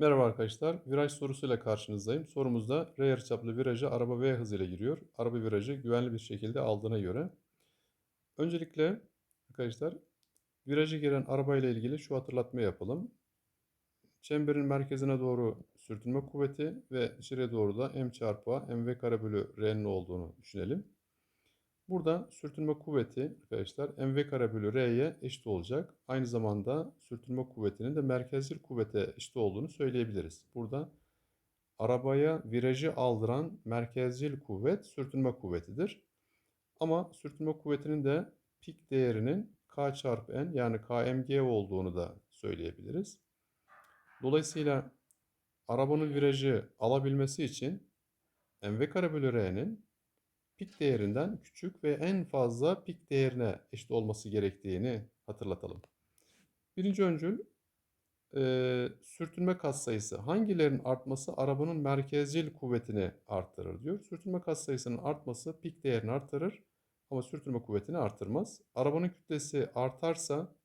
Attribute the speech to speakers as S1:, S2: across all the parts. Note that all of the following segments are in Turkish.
S1: Merhaba arkadaşlar. Viraj sorusuyla karşınızdayım. Sorumuzda R yarıçaplı virajı araba V hızıyla giriyor. Araba virajı güvenli bir şekilde aldığına göre. Öncelikle arkadaşlar virajı giren arabayla ilgili şu hatırlatma yapalım. Çemberin merkezine doğru sürtünme kuvveti ve içeriye doğru da m çarpı a mv kare bölü r'nin olduğunu düşünelim. Burada sürtünme kuvveti arkadaşlar mv kare bölü r'ye eşit olacak. Aynı zamanda sürtünme kuvvetinin de merkezcil kuvvete eşit olduğunu söyleyebiliriz. Burada arabaya virajı aldıran merkezcil kuvvet sürtünme kuvvetidir. Ama sürtünme kuvvetinin de pik değerinin k çarpı n yani kmg olduğunu da söyleyebiliriz. Dolayısıyla arabanın virajı alabilmesi için mv kare bölü r'nin pik değerinden küçük ve en fazla pik değerine eşit olması gerektiğini hatırlatalım. Birinci öncül e, sürtünme katsayısı hangilerinin artması arabanın merkezcil kuvvetini arttırır diyor. Sürtünme katsayısının artması pik değerini arttırır ama sürtünme kuvvetini arttırmaz. Arabanın kütlesi artarsa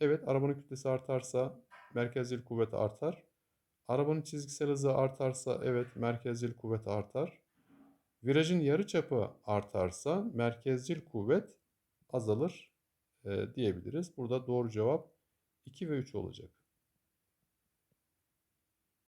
S1: evet arabanın kütlesi artarsa merkezcil kuvvet artar. Arabanın çizgisel hızı artarsa evet merkezcil kuvvet artar. Virajın yarıçapı artarsa merkezcil kuvvet azalır e, diyebiliriz. Burada doğru cevap 2 ve 3 olacak.